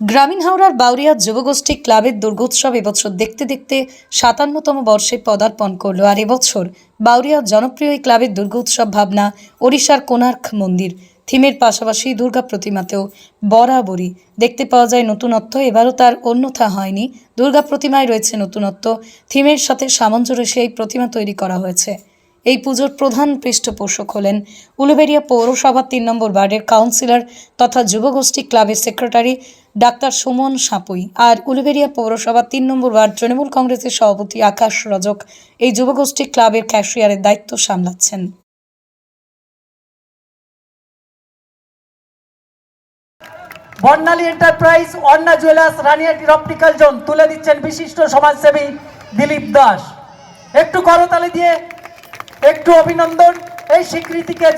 গ্রামীণ হাওড়ার বাউরিয়া যুবগোষ্ঠী ক্লাবের দুর্গোৎসব এবছর দেখতে দেখতে সাতান্নতম বর্ষে পদার্পণ করল। আর এবছর বাউরিয়ার জনপ্রিয় এই ক্লাবের দুর্গোৎসব ভাবনা ওড়িশার কোণার্ক মন্দির। থিমের পাশাপাশি দুর্গা প্রতিমাতেও বরাবরই দেখতে পাওয়া যায় নতুনত্ব। এবারও তার অন্যথা হয়নি। দুর্গা প্রতিমায় রয়েছে নতুনত্ব। থিমের সাথে সামঞ্জস্যে এই প্রতিমা তৈরি করা হয়েছে। এই পুজোর প্রধান পৃষ্ঠপোষক হলেন উলুবেড়িয়া পৌরসভার তিন নম্বর ওয়ার্ডের কাউন্সিলর তথা যুবগোষ্ঠী ক্লাবের সেক্রেটারি ডাক্তার সুমন সাপুই আর উলুবেড়িয়া পৌরসভার তিন নম্বর ওয়ার্ড তৃণমূল কংগ্রেসের সভাপতি আকাশ রজক এই যুবগোষ্ঠী ক্লাবের ক্যাশিয়ারের দায়িত্ব সামলাচ্ছেন। বর্ণালী এন্টারপ্রাইজ, অন্না জুয়েলার্স রানিয়াটির অপটিক্যাল জোন তুলে দিচ্ছেন বিশিষ্ট সমাজসেবী দিলীপ দাস। একটু করতালি দিয়ে একটু অভিনন্দন। এই স্বীকৃতিকে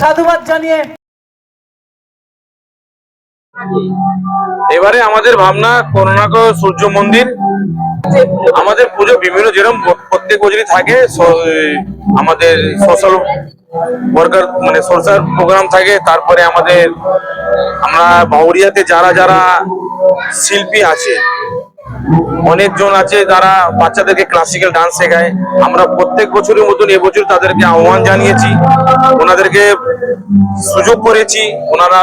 সাধুবাদ জানিয়ে। এবারে আমাদের ভাবনা করোনাক সূর্য মন্দির। আমাদের পুজো বিভিন্ন যেরকম প্রত্যেক বছরই থাকে আমাদের সোশ্যাল ওয়ার্কার মানে সোশ্যাল প্রোগ্রাম থাকে। তারপরে আমাদের, আমরা বাউরিয়াতে যারা যারা শিল্পী আছে অনেকজন আছে যারা বাচ্চাদেরকে ক্লাসিক্যাল ডান্স শেখায়। আমরা প্রত্যেক বছরের মতন এবছর তাদেরকে আহ্বান জানিয়েছি। ওনাদেরকে সুযোগ করেছি। ওনারা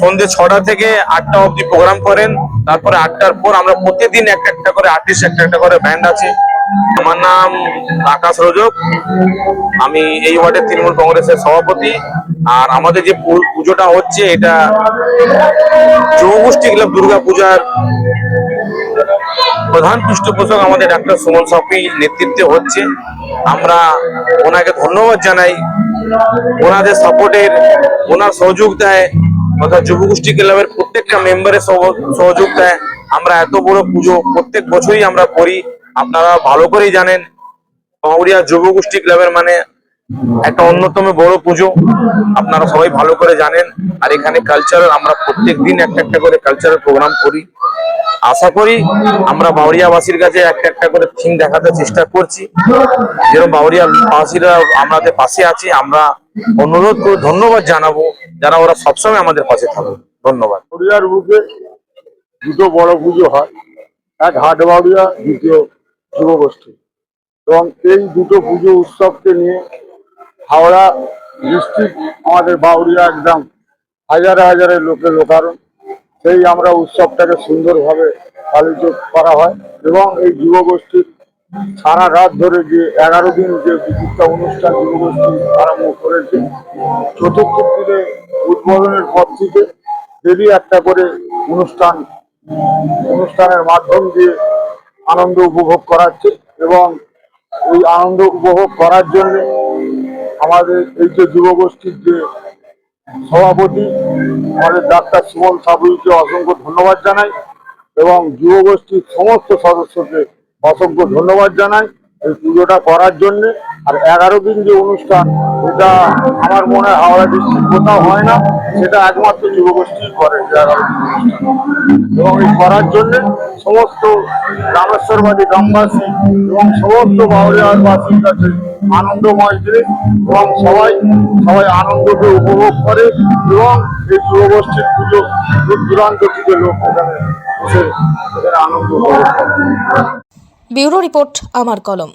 সন্ধ্যে ছটা থেকে আটটা অবধি প্রোগ্রাম করেন। তারপরে আটটার পর আমরা প্রতিদিন একটা একটা করে আর্টিস্ট একটা একটা করে ব্যান্ড আছে। আমার নাম আকাশ রজক। আমি এই ওয়ার্ডের তৃণমূল কংগ্রেসের সভাপতি। আর আমাদের যে পুজোটা হচ্ছে এটা যুবগোষ্ঠী ক্লাব দুর্গা পূজার প্রধান পৃষ্ঠপোষক আমাদের ডাক্তার সুমন সাপি নেতৃত্বে হচ্ছে। আমরা ওনাকে ধন্যবাদ জানাই। ওনাদের সাপোর্টের, ওনার সহযোগিতায় তথা যুবগোষ্ঠী ক্লাবের প্রত্যেকটা মেম্বারের সহ- সহযোগিতায় আমরা এত বড় পুজো প্রত্যেক বছরই আমরা করি। আপনারা ভালো করেই জানেন পাউরিয়া যুবগোষ্ঠী ক্লাবের মানে একটা অন্যতম বড় পুজো। আপনারা সবাই ভালো করে জানেন। আর এখানে কালচারাল আমরা প্রত্যেক দিন একটা একটা করে কালচারাল প্রোগ্রাম করি। আশা করি আমরা বাউরিয়াবাসীর কাছে একটা একটা করে থিম দেখাতে চেষ্টা করছি। যেরকম বাউরিয়া বাসীরা আমাদের পাশে আছে, আমরা অনুরোধ করে ধন্যবাদ জানাব যারা ওরা সবসময় আমাদের পাশে থাকবে ধন্যবাদ। বাউরিয়ার বুকে দুটো বড় পুজো হয়, এক হাট বাউরিয়া দ্বিতীয় যুবগোষ্ঠী এবং এই দুটো পুজো উৎসবকে নিয়ে হাওড়া ডিস্ট্রিক্ট, আমাদের বাউরিয়া একদম হাজারে হাজারে লোকে লোকারণ। সেই আমরা উৎসবটাকে সুন্দরভাবে পালিত করা হয় এবং এই যুবগোষ্ঠীর সারা রাত ধরে যে এগারো দিন যে বিচিত্র অনুষ্ঠান যুবগোষ্ঠী আরম্ভ করেছে, চতুর্থ দিনে উদ্বোধনের পর থেকে ডেলি একটা করে অনুষ্ঠান, অনুষ্ঠানের মাধ্যম দিয়ে আনন্দ উপভোগ করাচ্ছে এবং এই আনন্দ উপভোগ করার জন্য আমাদের এই যে যুবগোষ্ঠীর যে সভাপতি আমাদের ডাক্তার সুমন সাবুইকে অসংখ্য ধন্যবাদ জানাই এবং যুবগোষ্ঠীর সমস্ত সদস্যকে অসংখ্য ধন্যবাদ জানাই এই পুজোটা করার জন্য। আর এগারো দিন যে অনুষ্ঠান, এটা আমার মনে হয় হাওড়া ডিস্ট্রিক্ট কোথাও হয় না। সেটা একমাত্র যুবগোষ্ঠী করে দিন এবং এই করার জন্য সমস্ত রামেশ্বরবাদী গ্রামবাসী এবং সমস্ত বাউরিয়ারবাসীর কাছে আনন্দময় জিনিস এবং সবাই সবাই আনন্দকে উপভোগ করে এবং এই যুবগোষ্ঠীর পুজো দূর দূরান্ত থেকে লোক এখানে এসে এখানে আনন্দ উপভোগ করে। ব্যুরো রিপোর্ট, আমার কলম।